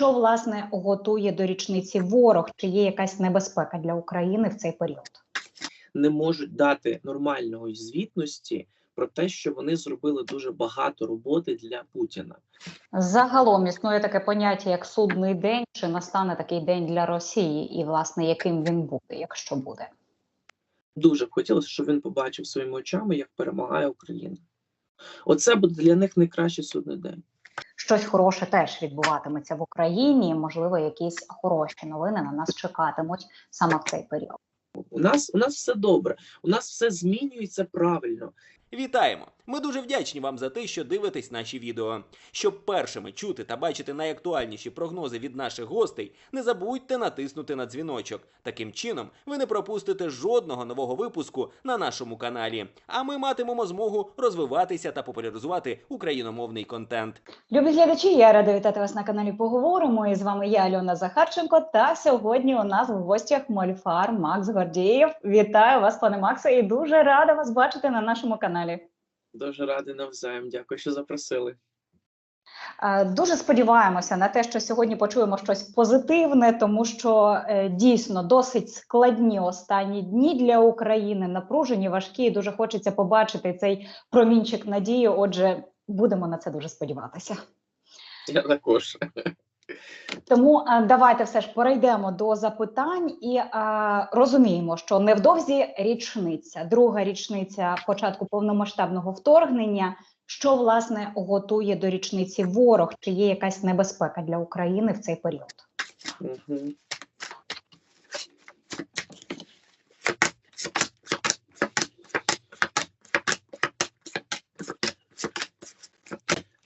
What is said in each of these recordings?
Що власне готує до річниці ворог? Чи є якась небезпека для України в цей період? не можуть дати нормальної звітності про те, що вони зробили дуже багато роботи для Путіна. Загалом існує таке поняття як судний день. Чи настане такий день для Росії, і власне яким він буде, якщо буде? Дуже б хотілося, щоб він побачив своїми очами, як перемагає Україна. Оце буде для них найкращий судний день. Щось хороше теж відбуватиметься в Україні. Можливо, якісь хороші новини на нас чекатимуть саме в цей період. У нас у нас все добре, у нас все змінюється правильно. Вітаємо! Ми дуже вдячні вам за те, що дивитесь наші відео. Щоб першими чути та бачити найактуальніші прогнози від наших гостей, не забудьте натиснути на дзвіночок. Таким чином, ви не пропустите жодного нового випуску на нашому каналі. А ми матимемо змогу розвиватися та популяризувати україномовний контент. Любі глядачі, я рада вітати вас на каналі. Поговоримо. І з вами я, Альона Захарченко. Та сьогодні у нас в гостях Мольфар Макс Гордієв. Вітаю вас, пане Максе, і дуже рада вас бачити на нашому каналі. Дуже радий навзаєм. Дякую, що запросили. Е, Дуже сподіваємося на те, що сьогодні почуємо щось позитивне, тому що е, дійсно досить складні останні дні для України, напружені, важкі. і Дуже хочеться побачити цей промінчик надії. Отже, будемо на це дуже сподіватися. Я також. Тому е, давайте все ж перейдемо до запитань і е, розуміємо, що невдовзі річниця, друга річниця початку повномасштабного вторгнення. Що власне готує до річниці ворог? Чи є якась небезпека для України в цей період? Мгм.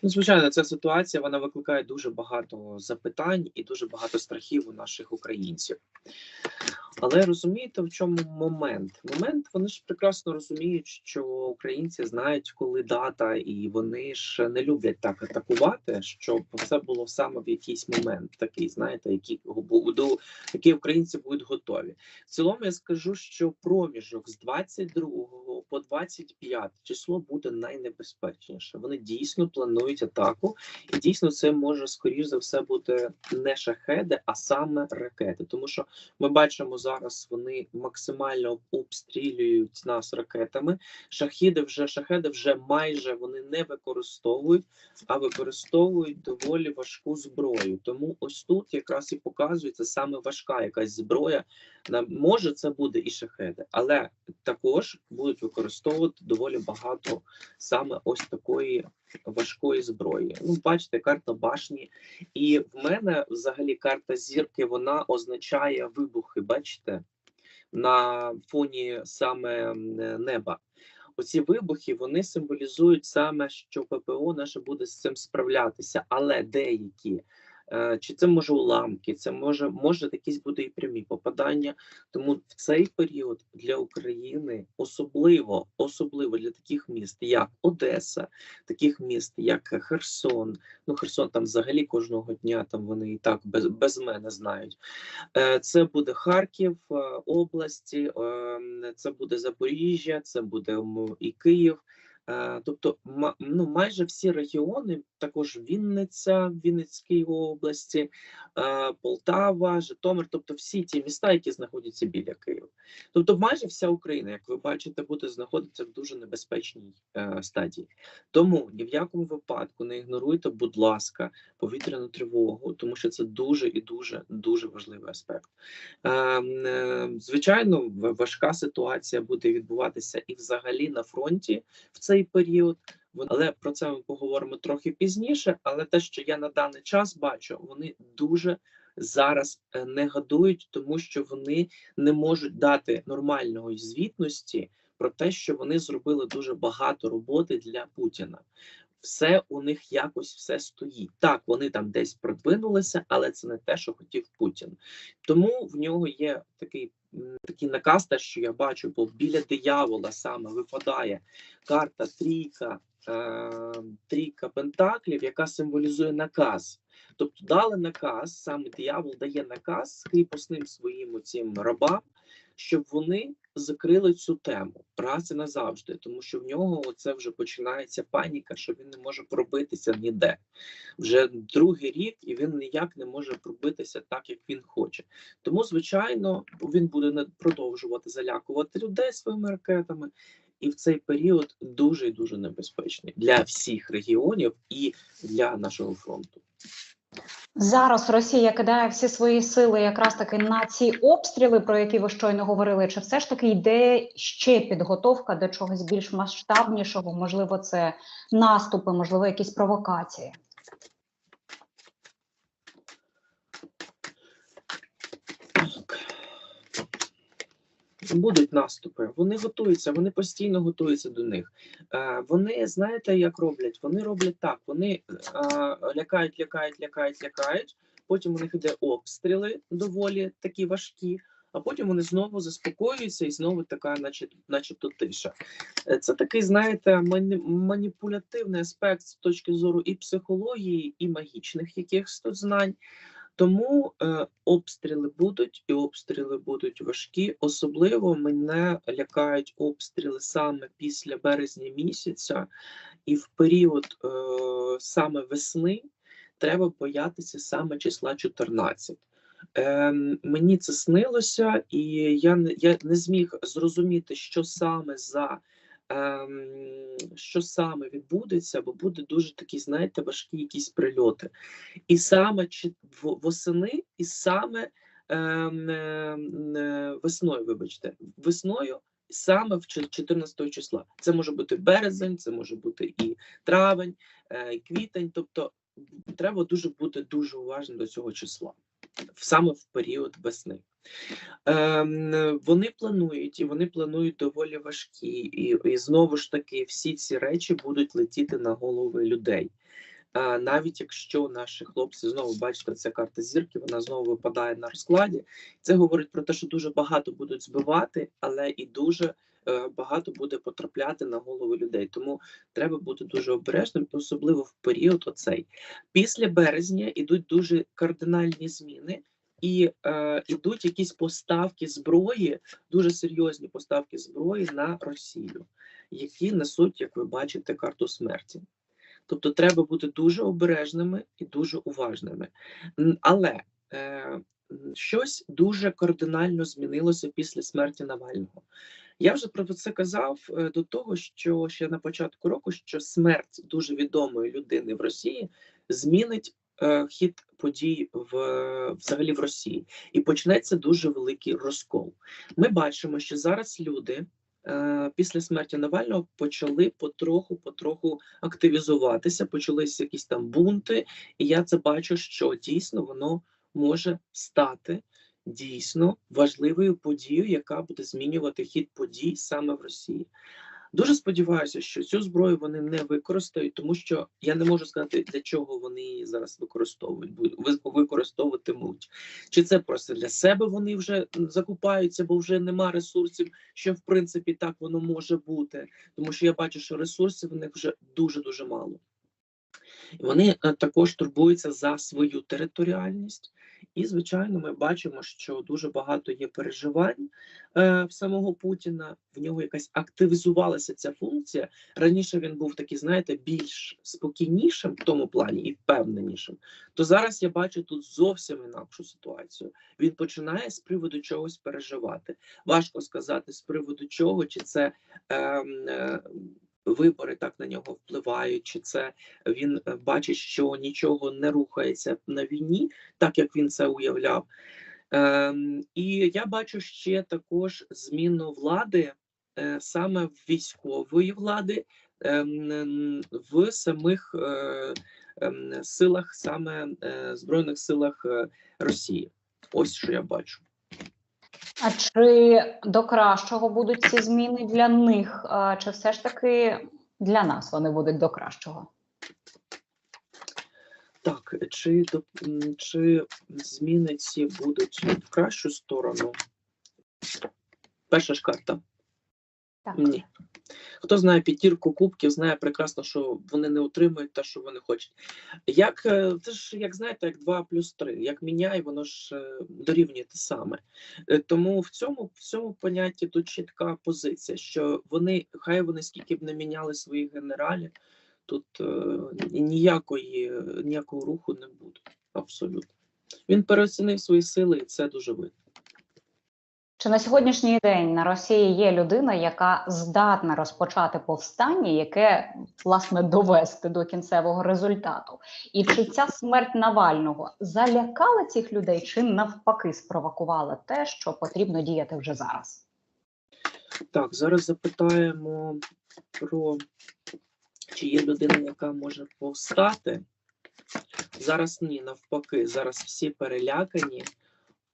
Ну, звичайно, ця ситуація вона викликає дуже багато запитань і дуже багато страхів у наших українців. Але розумієте, в чому момент? Момент вони ж прекрасно розуміють, що українці знають, коли дата, і вони ж не люблять так атакувати, щоб все було саме в якийсь момент, такий, знаєте, який буду, які українці будуть готові. В цілому я скажу, що проміжок з 22 по 25 число буде найнебезпечніше. Вони дійсно планують атаку, і дійсно це може скоріш за все бути не шахеди, а саме ракети, тому що ми бачимо зараз, вони максимально обстрілюють нас ракетами. Шахіди вже шахеди вже майже вони не використовують, а використовують доволі важку зброю. Тому ось тут якраз і показується саме важка якась зброя. Може це буде і шахеди, але також будуть використовувати доволі багато саме ось такої важкої зброї. Ну, бачите, карта башні, і в мене взагалі карта зірки вона означає вибухи. Бачите, на фоні саме неба. Оці вибухи вони символізують саме, що ППО наше буде з цим справлятися, але деякі. Е, Чи це може уламки, це може може якісь бути і прямі попадання. Тому в цей період для України особливо особливо для таких міст, як Одеса, таких міст, як Херсон. Ну Херсон там взагалі кожного дня там вони і так без, без мене знають. Е, Це буде Харків е, області, е, це буде Запоріжжя, це буде і Київ. Е, Тобто, ну, майже всі регіони, також Вінниця, Вінницької області, е, Полтава, Житомир, тобто всі ті міста, які знаходяться біля Києва. Тобто, майже вся Україна, як ви бачите, буде знаходитися в дуже небезпечній е, стадії. Тому ні в якому випадку не ігноруйте, будь ласка, повітряну тривогу, тому що це дуже і дуже дуже важливий аспект. Е, е, Звичайно, важка ситуація буде відбуватися і взагалі на фронті в цей період. Вон- Але про це ми поговоримо трохи пізніше. Але те, що я на даний час бачу, вони дуже зараз не гадують, тому що вони не можуть дати нормальної звітності про те, що вони зробили дуже багато роботи для Путіна. Все у них якось все стоїть. Так, вони там десь продвинулися, але це не те, що хотів Путін. Тому в нього є такий, такий наказ, те, що я бачу, бо біля диявола саме випадає карта трійка, е, трійка пентаклів, яка символізує наказ. Тобто дали наказ, саме диявол дає наказ кріпосним своїм цим рабам, щоб вони закрили цю тему раз і назавжди, тому що в нього це вже починається паніка, що він не може пробитися ніде. Вже другий рік, і він ніяк не може пробитися так, як він хоче. Тому, звичайно, він буде продовжувати залякувати людей своїми ракетами. І в цей період дуже і дуже небезпечний для всіх регіонів і для нашого фронту. Зараз Росія кидає всі свої сили якраз таки на ці обстріли, про які ви щойно говорили. Чи все ж таки йде ще підготовка до чогось більш масштабнішого? Можливо, це наступи, можливо, якісь провокації? Будуть наступи, вони готуються, вони постійно готуються до них. Е, вони знаєте, як роблять? Вони роблять так: вони е, лякають, лякають, лякають, лякають. Потім у них іде обстріли доволі такі важкі, а потім вони знову заспокоюються і знову така, наче, начебто, тиша. Е, Це такий, знаєте, мані, маніпулятивний аспект з точки зору і психології, і магічних якихось тут знань. Тому е, обстріли будуть, і обстріли будуть важкі. Особливо мене лякають обстріли саме після березня місяця, і в період е, саме весни треба боятися саме числа 14. Е, мені це снилося, і я я не зміг зрозуміти, що саме за ем, що саме відбудеться, бо буде дуже такі, знаєте, важкі якісь прильоти. І саме восени, і саме ем, ем, е, весною, вибачте, весною. Саме в чо- 14 числа. Це може бути березень, це може бути і травень, е, і квітень. Тобто треба дуже бути дуже уважним до цього числа, саме в період весни. Ем, вони планують, і вони планують доволі важкі, і, і знову ж таки всі ці речі будуть летіти на голови людей. Навіть якщо наші хлопці знову бачите, ця карта зірки, вона знову випадає на розкладі. Це говорить про те, що дуже багато будуть збивати, але і дуже багато буде потрапляти на голови людей. Тому треба бути дуже обережним, особливо в період оцей. Після березня ідуть дуже кардинальні зміни. І е, ідуть якісь поставки зброї, дуже серйозні поставки зброї на Росію, які несуть, як ви бачите, карту смерті. Тобто треба бути дуже обережними і дуже уважними. Але е, щось дуже кардинально змінилося після смерті Навального. Я вже про це казав е, до того, що ще на початку року що смерть дуже відомої людини в Росії змінить е, хід подій в взагалі в Росії, і почнеться дуже великий розкол. Ми бачимо, що зараз люди е, після смерті Навального почали потроху, потроху активізуватися, почалися якісь там бунти, і я це бачу, що дійсно воно може стати дійсно важливою подією, яка буде змінювати хід подій саме в Росії. Дуже сподіваюся, що цю зброю вони не використають, тому що я не можу сказати, для чого вони її зараз використовують, використовуватимуть. Чи це просто для себе вони вже закупаються, бо вже нема ресурсів, що в принципі так воно може бути, тому що я бачу, що ресурсів в них вже дуже дуже мало. Вони е, також турбуються за свою територіальність, і звичайно, ми бачимо, що дуже багато є переживань е, в самого Путіна. В нього якась активізувалася ця функція. Раніше він був такий, знаєте, більш спокійнішим в тому плані і впевненішим. То зараз я бачу тут зовсім інакшу ситуацію. Він починає з приводу чогось переживати. Важко сказати з приводу чого, чи це. ем, е, Вибори так на нього впливають, чи це він е, бачить, що нічого не рухається на війні, так як він це уявляв. Ем, і я бачу ще також зміну влади е, саме військової влади ем, в самих е, ем, силах, саме е, Збройних силах е, Росії. Ось що я бачу. А чи до кращого будуть ці зміни для них? Чи все ж таки для нас вони будуть до кращого? Так, чи, чи зміни ці будуть в кращу сторону? Перша ж карта. Так. Ні. Хто знає п'ятірку кубків, знає прекрасно, що вони не отримують те, що вони хочуть. Як е, це ж, як знаєте, як 2 плюс 3. Як міняй, воно ж е, дорівнює те саме. Е, Тому в цьому, в цьому понятті тут чітка позиція, що вони, хай вони скільки б не міняли своїх генералів, тут ніякої, ніякого руху не буде. Абсолютно. Він переоцінив свої сили, і це дуже видно. Чи на сьогоднішній день на Росії є людина, яка здатна розпочати повстання, яке власне довести до кінцевого результату? І чи ця смерть Навального залякала цих людей, чи навпаки спровокувала те, що потрібно діяти вже зараз? Так, зараз запитаємо про чи є людина, яка може повстати. Зараз ні, навпаки, зараз всі перелякані,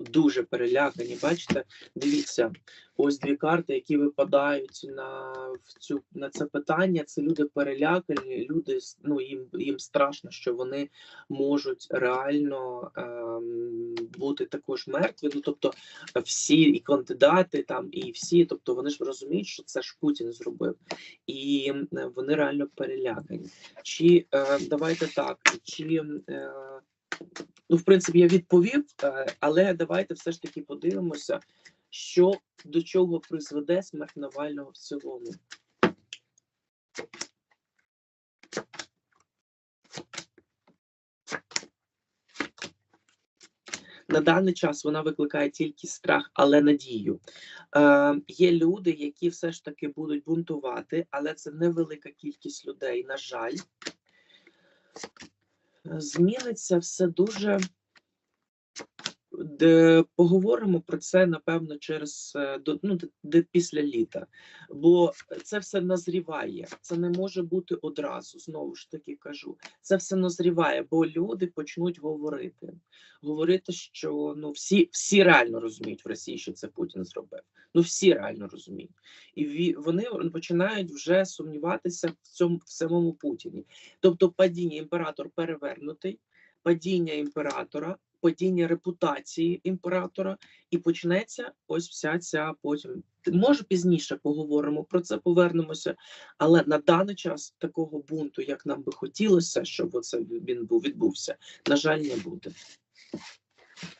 дуже перелякані. Бачите, дивіться, ось дві карти, які випадають на, в цю, на це питання. Це люди перелякані, люди ну, їм, їм страшно, що вони можуть реально ем, бути також мертві. Ну, тобто, всі і кандидати там, і всі, тобто вони ж розуміють, що це ж Путін зробив, і е, вони реально перелякані. Чи е, давайте так, чи е, ну, в принципі, я відповів, е, але давайте все ж таки подивимося, що до чого призведе смерть Навального в цілому. На даний час вона викликає тільки страх, але надію. Е, є люди, які все ж таки будуть бунтувати, але це невелика кількість людей, на жаль. Зміниться все дуже. Де поговоримо про це напевно через е, ну де, після літа, бо це все назріває. Це не може бути одразу. Знову ж таки кажу, це все назріває, бо люди почнуть говорити. Говорити, що ну всі всі реально розуміють в Росії, що це Путін зробив. Ну всі реально розуміють, і вони починають вже сумніватися в цьому в самому Путіні. Тобто, падіння імператор перевернутий, падіння імператора, падіння репутації імператора, і почнеться ось вся ця потім. Може пізніше поговоримо про це, повернемося. Але на даний час такого бунту, як нам би хотілося, щоб оце він був відбувся, на жаль, не буде.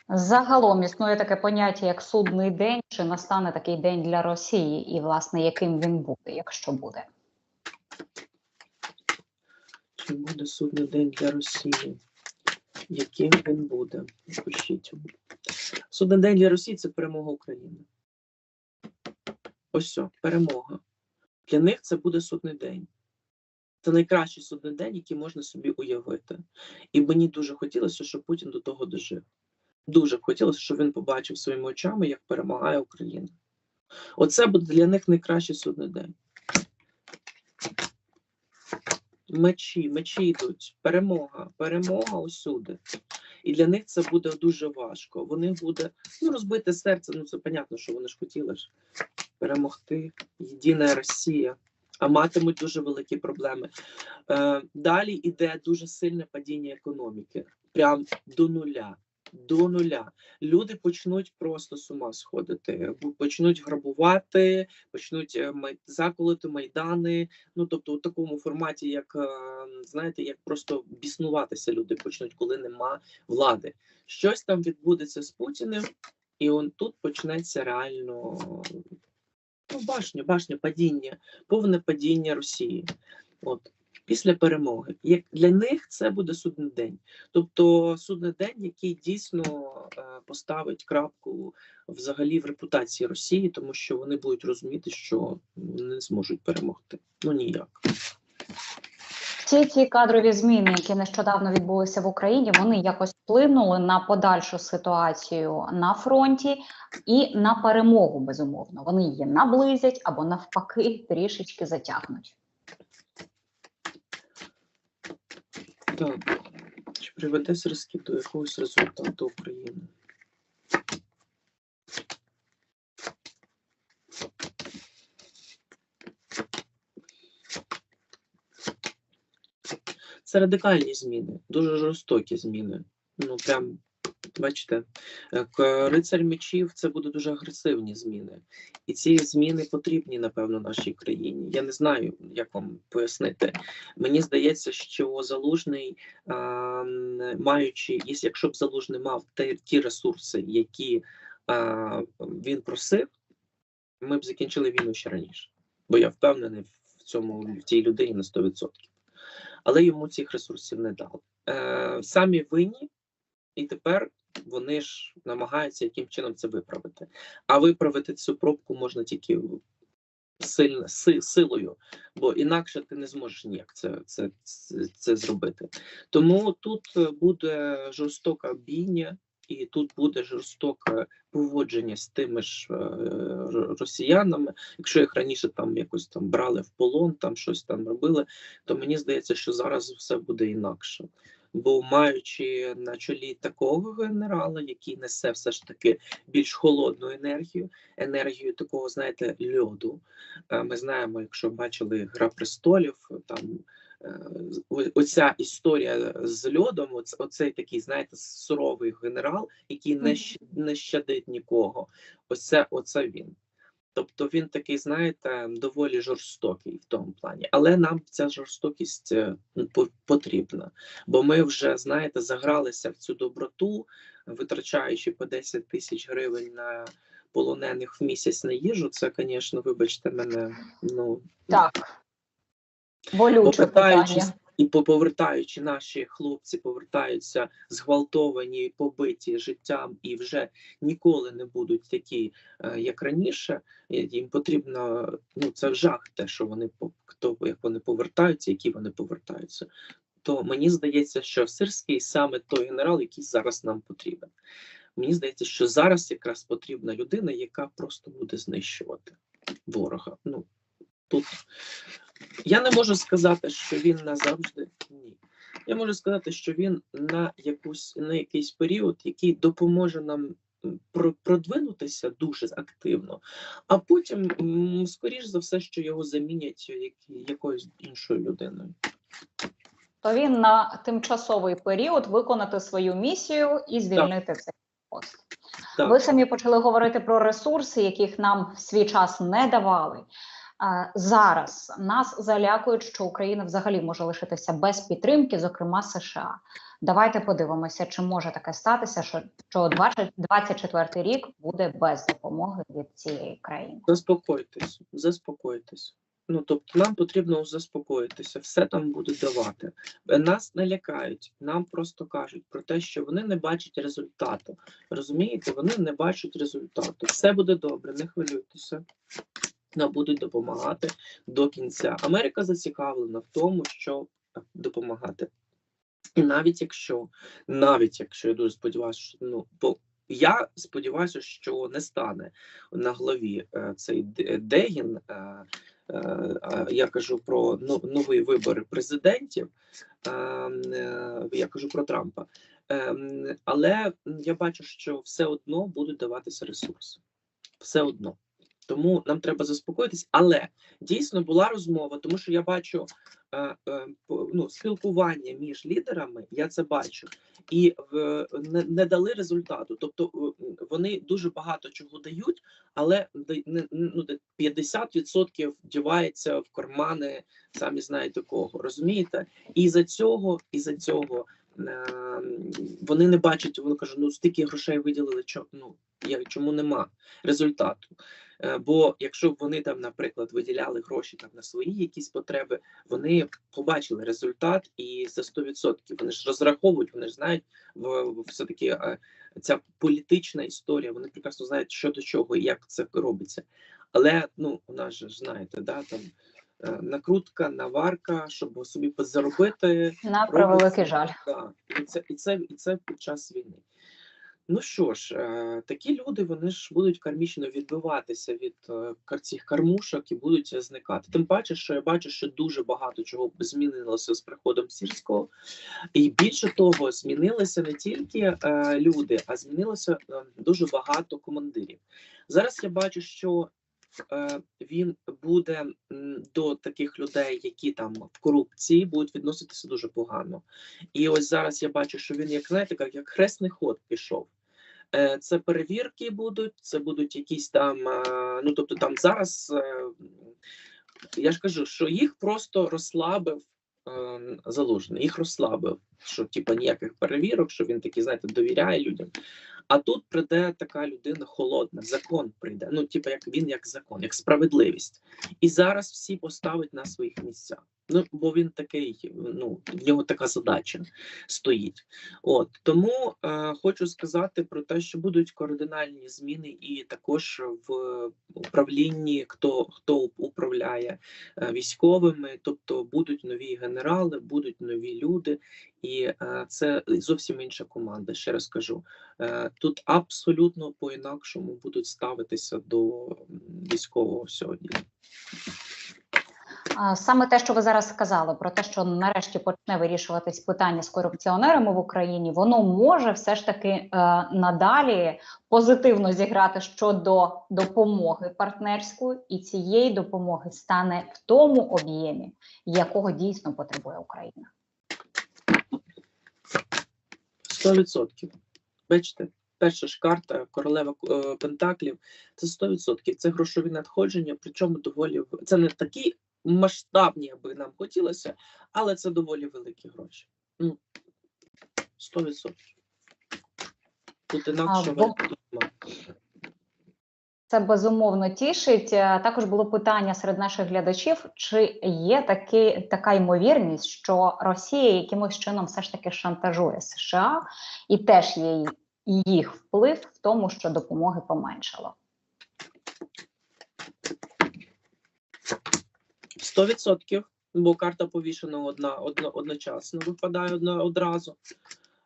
Загалом існує таке поняття як судний день. Чи настане такий день для Росії, і власне яким він буде, якщо буде? Чи буде судний день для Росії? Яким він буде? Пишіть. Судний день для Росії це перемога України. Ось все, перемога. Для них це буде судний день. Це найкращий судний день, який можна собі уявити. І мені дуже хотілося, щоб Путін до того дожив. Дуже б хотілося, щоб він побачив своїми очами, як перемагає Україна. Оце буде для них найкращий судний день. Мечі, мечі йдуть. Перемога, перемога усюди. І для них це буде дуже важко. Вони буде ну, розбите серце. Ну це понятно, що вони ж хотіли ж перемогти. Єдина Росія. А матимуть дуже великі проблеми. Е, далі йде дуже сильне падіння економіки. Прям до нуля. До нуля. Люди почнуть просто з ума сходити, почнуть грабувати, почнуть е, заколоти майдани. Ну тобто, у такому форматі, як е, знаєте, як просто біснуватися люди почнуть, коли нема влади. Щось там відбудеться з Путіним, і он тут почнеться реально ну, башня, башня, падіння, повне падіння Росії. От після перемоги. Як для них це буде судний день, тобто судний день, який дійсно е, поставить крапку взагалі в репутації Росії, тому що вони будуть розуміти, що не зможуть перемогти. Ну ніяк. Всі ці кадрові зміни, які нещодавно відбулися в Україні, вони якось вплинули на подальшу ситуацію на фронті і на перемогу. Безумовно, вони її наблизять або навпаки трішечки затягнуть. Так. Чи приведе розкид до якогось результату України? Це радикальні зміни, дуже жорстокі зміни. Ну прям Бачите, е, рицарь мечів це будуть дуже агресивні зміни, і ці зміни потрібні, напевно, нашій країні. Я не знаю, як вам пояснити. Мені здається, що залужний, маючи, якщо б залужний мав ті ресурси, які він просив, ми б закінчили війну ще раніше. Бо я впевнений в цьому в тій людині на 100%. Але йому цих ресурсів не дали. Е, самі винні, і тепер вони ж намагаються яким чином це виправити. А виправити цю пробку можна тільки сильно си, силою, бо інакше ти не зможеш ніяк це, це, це, це зробити. Тому тут е, буде жорстока бійня, і тут буде жорстоке поводження з тими ж е, росіянами. Якщо їх раніше там якось там брали в полон, там щось там робили, то мені здається, що зараз все буде інакше. Бо маючи на чолі такого генерала, який несе все ж таки більш холодну енергію, енергію такого, знаєте, льоду. Е, Ми знаємо, якщо бачили Гра престолів, там е, оця історія з льодом, оц- оцей такий, знаєте, суровий генерал, який не щадить нікого. Оце, оце він. Тобто він такий, знаєте, доволі жорстокий в тому плані. Але нам ця жорстокість е, ну, по- потрібна. Бо ми вже, знаєте, загралися в цю доброту, витрачаючи по 10 тисяч гривень на полонених в місяць на їжу. Це, звісно, вибачте мене, ну Так. Болюче питання. І по- повертаючи наші хлопці, повертаються зґвалтовані, побиті життям і вже ніколи не будуть такі, е, як раніше. Їм потрібно ну це жах, те, що вони хто як вони повертаються, які вони повертаються. То мені здається, що Сирський саме той генерал, який зараз нам потрібен. Мені здається, що зараз якраз потрібна людина, яка просто буде знищувати ворога. Ну тут я не можу сказати, що він назавжди ні. Я можу сказати, що він на якусь на якийсь період, який допоможе нам про- продвинутися дуже активно, а потім, скоріш за все, що його замінять якоюсь іншою людиною. То він на тимчасовий період виконати свою місію і звільнити цей пост. Так. Ви самі почали говорити про ресурси, яких нам в свій час не давали. Зараз нас залякують, що Україна взагалі може лишитися без підтримки, зокрема США. Давайте подивимося, чи може таке статися, що, що 20 24 рік буде без допомоги від цієї країни. Заспокойтесь, заспокойтесь. Ну тобто, нам потрібно заспокоїтися, все там будуть давати. Е, Нас не лякають, нам просто кажуть про те, що вони не бачать результату. Розумієте, вони не бачать результату. Все буде добре, не хвилюйтеся. Нам будуть допомагати до кінця. Америка зацікавлена в тому, щоб допомагати. І навіть якщо, навіть якщо я дуже сподіваюся, що ну бо я сподіваюся, що не стане на главі е, цей Дегін. Е, е, е, я кажу про но- нові вибори президентів. е, е, Я кажу про Трампа. Ем, Але я бачу, що все одно будуть даватися ресурси. Все одно. Тому нам треба заспокоїтись. Але дійсно була розмова, тому що я бачу е, е, ну, спілкування між лідерами, я це бачу, і в, не, не дали результату. Тобто е, вони дуже багато чого дають, але ну, 50% дівається в кармани, самі знаєте кого. Розумієте? І за цього, і за цього. е, Вони не бачать, вони кажуть, ну стільки грошей виділили, чо, ну чому нема результату. Е, Бо якщо б вони там, наприклад, виділяли гроші там на свої якісь потреби, вони побачили результат і за 100% вони ж розраховують, вони ж знають все таки е, ця політична історія. Вони прекрасно знають, що до чого і як це робиться. Але ну у нас же знаєте, да там е, накрутка, наварка, щоб собі заробити. На превеликий жаль. Так, і це, і це, і це під час війни. Ну що ж, е, такі люди вони ж будуть кармічно відбиватися від е, цих кармушок і будуть зникати. Тим паче, що я бачу, що дуже багато чого змінилося з приходом сільського, і більше того, змінилися не тільки е, люди, а змінилося е, дуже багато командирів. Зараз я бачу, що е, він буде до таких людей, які там в корупції, будуть відноситися дуже погано. І ось зараз я бачу, що він як знаєте, як хресний ход пішов. Е, Це перевірки будуть, це будуть якісь там. е, Ну тобто, там зараз е, я ж кажу, що їх просто розслабив залужний, їх розслабив, що типу ніяких перевірок, що він такий, знаєте, довіряє людям. А тут прийде така людина холодна, закон прийде. Ну, типу, як він як закон, як справедливість. І зараз всі поставить на своїх місцях. Ну, бо він такий, ну в нього така задача стоїть. От тому е, хочу сказати про те, що будуть кардинальні зміни, і також в управлінні, хто хто управляє е, військовими, тобто будуть нові генерали, будуть нові люди, і е, це зовсім інша команда. Ще раз кажу, е, тут абсолютно по-інакшому будуть ставитися до військового сьогодні. Саме те, що ви зараз сказали, про те, що нарешті почне вирішуватись питання з корупціонерами в Україні, воно може все ж таки е, надалі позитивно зіграти щодо допомоги партнерської, і цієї допомоги стане в тому об'ємі, якого дійсно потребує Україна. 100%. Бачите, перша ж карта королева е, Пентаклів це 100%. Це грошові надходження, причому доволі це не такі масштабні, аби нам хотілося, але це доволі великі гроші. Ну, 100%. Тут інакше бо- Це безумовно тішить. Е, Також було питання серед наших глядачів: чи є таки, така ймовірність, що Росія якимось чином все ж таки шантажує США, і теж є їх вплив в тому, що допомоги поменшало. 100%, бо карта повішена одна, одно, одночасно випадає одна одразу.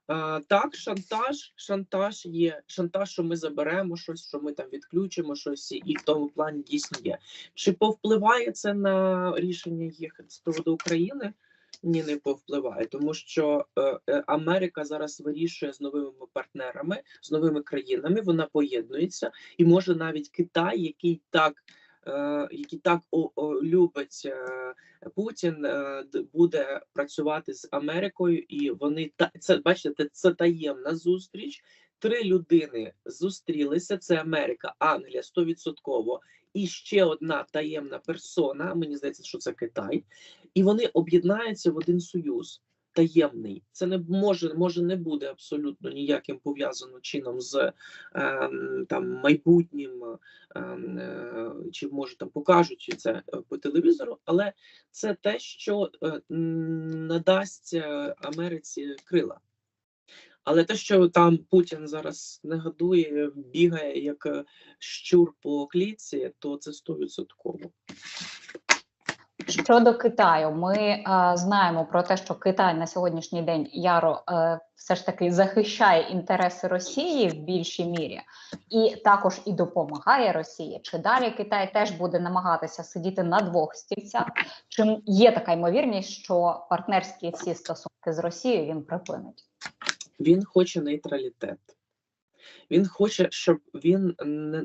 А, так, шантаж, шантаж є. Шантаж, що ми заберемо щось, що ми там відключимо щось, і в тому плані дійсно є. Чи повпливає це на рішення їх з приводу України? Ні, не повпливає, тому що е, е, Америка зараз вирішує з новими партнерами, з новими країнами. Вона поєднується, і може навіть Китай, який так, який так о, о, любить е, Путін, е, буде працювати з Америкою, і вони це бачите, це таємна зустріч. Три людини зустрілися. Це Америка, Англія 100%, і ще одна таємна персона. Мені здається, що це Китай, і вони об'єднаються в один союз. Таємний, це не може, може не буде абсолютно ніяким пов'язано чином з ем, там майбутнім, ем, е, чи може там покажуть це е, по телевізору, але це те, що е, надасть е, Америці крила. Але те, що там Путін зараз не годує, бігає як е, щур по клітці, то це стовідсотково. Щодо Китаю, ми е, знаємо про те, що Китай на сьогоднішній день яро е, все ж таки захищає інтереси Росії в більшій мірі, і також і допомагає Росії. Чи далі Китай теж буде намагатися сидіти на двох стільцях? Чи є така ймовірність, що партнерські ці стосунки з Росією він припинить? Він хоче нейтралітет. Він хоче, щоб він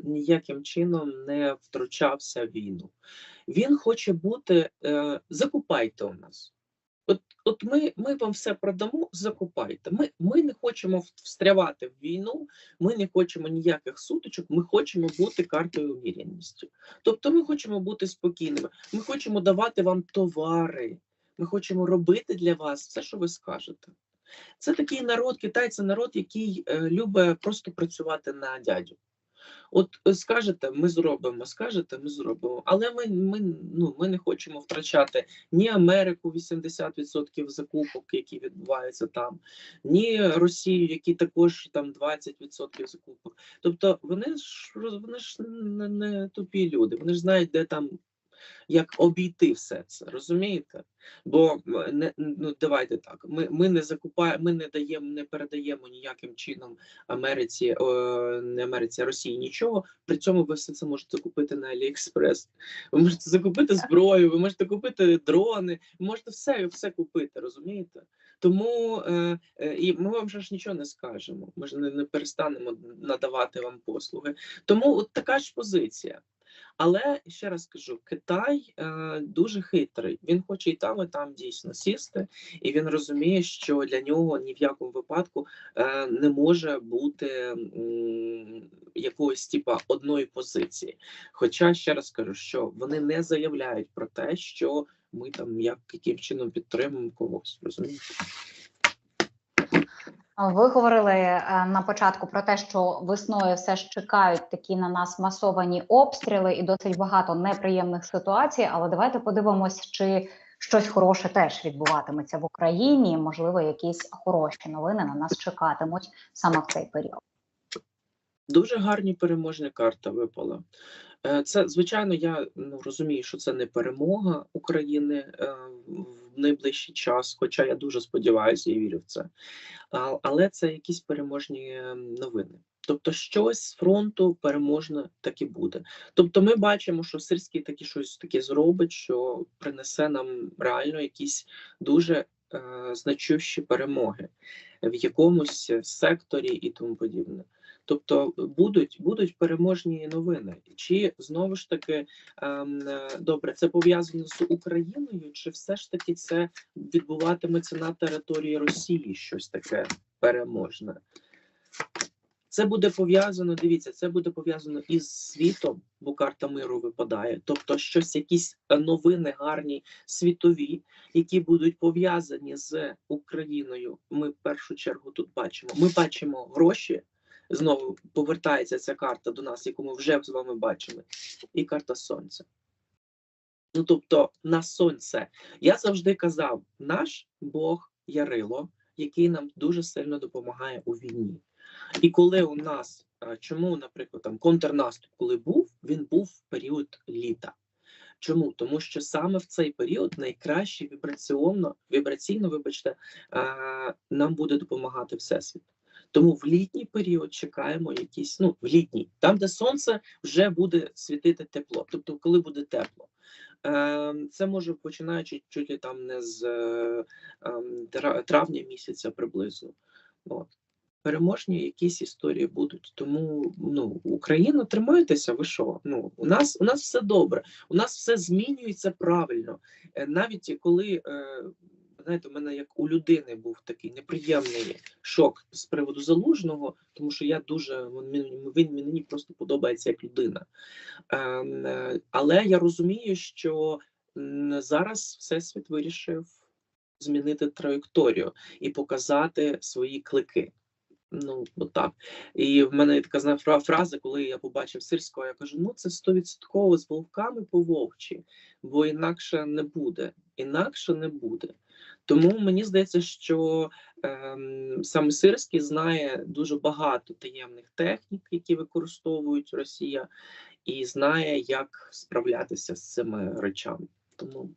ніяким чином не втручався війну. Він хоче бути е, закупайте у нас. От, от ми, ми вам все продамо, закупайте. Ми, ми не хочемо встрявати в війну, ми не хочемо ніяких сутичок, ми хочемо бути картою уміряністю. Тобто ми хочемо бути спокійними, ми хочемо давати вам товари, ми хочемо робити для вас все, що ви скажете. Це такий народ, Китай це народ, який е, любить просто працювати на дядю. От е, скажете, ми зробимо, скажете, ми зробимо. Але ми, ми, ну, ми не хочемо втрачати ні Америку 80% закупок, які відбуваються там, ні Росію, які також там 20% закупок. Тобто вони ж вони ж не, не тупі люди, вони ж знають, де там. Як обійти все це, розумієте? Бо не ну давайте так. Ми, ми не закупаємо, ми не даємо, не передаємо ніяким чином Америці, е, не Америці, а Росії нічого. При цьому ви все це можете купити на Аліекспрес. Ви можете закупити зброю, ви можете купити дрони, ви можете все, все купити, розумієте? Тому е, е, і ми вам ж нічого не скажемо. Ми ж не, не перестанемо надавати вам послуги. Тому от така ж позиція. Але ще раз кажу: Китай е, дуже хитрий. Він хоче і там, і там дійсно сісти, і він розуміє, що для нього ні в якому випадку е, не може бути м, якоїсь типа одної позиції. Хоча ще раз кажу, що вони не заявляють про те, що ми там як яким чином підтримуємо когось. Розумієте? Ви говорили е, на початку про те, що весною все ж чекають такі на нас масовані обстріли і досить багато неприємних ситуацій. Але давайте подивимось, чи щось хороше теж відбуватиметься в Україні. Можливо, якісь хороші новини на нас чекатимуть саме в цей період. Дуже гарні переможні карта випала. Е, Це звичайно, я ну, розумію, що це не перемога України е, в найближчий час, хоча я дуже сподіваюся і вірю в це. Але це якісь переможні е, новини. Тобто, щось з фронту переможне таки буде. Тобто, ми бачимо, що Сирський таки щось таке зробить, що принесе нам реально якісь дуже е, значущі перемоги в якомусь секторі і тому подібне. Тобто будуть будуть переможні новини. Чи знову ж таки ем, е, добре, це пов'язано з Україною, чи все ж таки це відбуватиметься на території Росії щось таке переможне? Це буде пов'язано. Дивіться, це буде пов'язано із світом, бо карта миру випадає. Тобто, щось, якісь е, новини гарні світові, які будуть пов'язані з Україною. Ми в першу чергу тут бачимо. Ми бачимо гроші. Знову повертається ця карта до нас, яку ми вже з вами бачили, і карта сонця. Ну тобто, на сонце. Я завжди казав: наш Бог Ярило, який нам дуже сильно допомагає у війні. І коли у нас, чому, наприклад, там контрнаступ, коли був, він був в період літа. Чому? Тому що саме в цей період найкраще вібраційно, вибачте, нам буде допомагати Всесвіт. Тому в літній період чекаємо якісь, ну в літній, там, де сонце вже буде світити тепло, тобто коли буде тепло. Е, Це може починаючи чуть ли там не з ем, тра- травня місяця приблизно. От. Переможні якісь історії будуть. Тому ну Україна, тримайтеся, ви що? Ну у нас у нас все добре, у нас все змінюється правильно. Е, Навіть коли е, знаєте, у мене як у людини був такий неприємний шок з приводу залужного, тому що я дуже він, мені просто подобається як людина. Ем, е, Але я розумію, що зараз всесвіт вирішив змінити траєкторію і показати свої клики. Ну, так. І в мене така знає, фраза, коли я побачив сирського, я кажу: ну це стовідсотково з вовками по вовчі, бо інакше не буде. Інакше не буде. Тому мені здається, що ем, саме Сирський знає дуже багато таємних технік, які використовують Росія, і знає, як справлятися з цими речами. Тому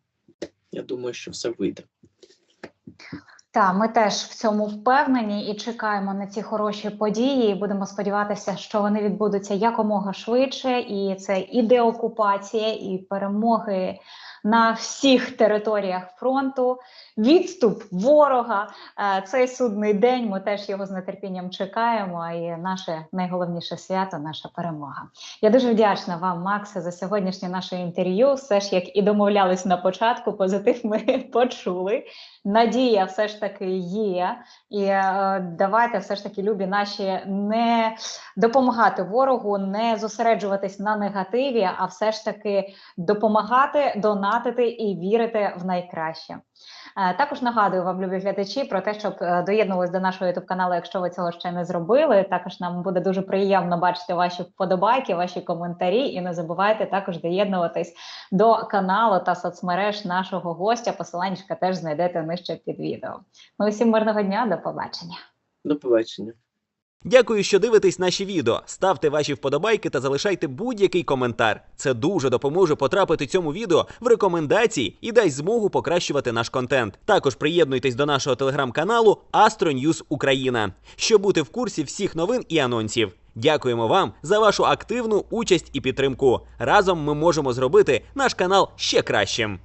я думаю, що все вийде. Так, ми теж в цьому впевнені і чекаємо на ці хороші події. і Будемо сподіватися, що вони відбудуться якомога швидше, і це і деокупація, і перемоги на всіх територіях фронту, відступ ворога. Е, Цей судний день. Ми теж його з нетерпінням чекаємо. І наше найголовніше свято наша перемога. Я дуже вдячна вам, Максе, за сьогоднішнє наше інтерв'ю. Все ж як і домовлялись на початку, позитив ми почули. Надія все ж таки є, і е, давайте все ж таки, любі наші, не допомагати ворогу, не зосереджуватись на негативі, а все ж таки допомагати, донатити і вірити в найкраще. Е, Також нагадую вам, любі глядачі, про те, щоб доєднулись доєднувались до нашого youtube каналу, якщо ви цього ще не зробили. Також нам буде дуже приємно бачити ваші вподобайки, ваші коментарі. І не забувайте також доєднуватись до каналу та соцмереж нашого гостя. Посиланнячка теж знайдете нижче під відео. Ну усім мирного дня, до побачення. До побачення. Дякую, що дивитесь наші відео. Ставте ваші вподобайки та залишайте будь-який коментар. Це дуже допоможе потрапити цьому відео в рекомендації і дасть змогу покращувати наш контент. Також приєднуйтесь до нашого телеграм-каналу News Україна, щоб бути в курсі всіх новин і анонсів. Дякуємо вам за вашу активну участь і підтримку. Разом ми можемо зробити наш канал ще кращим.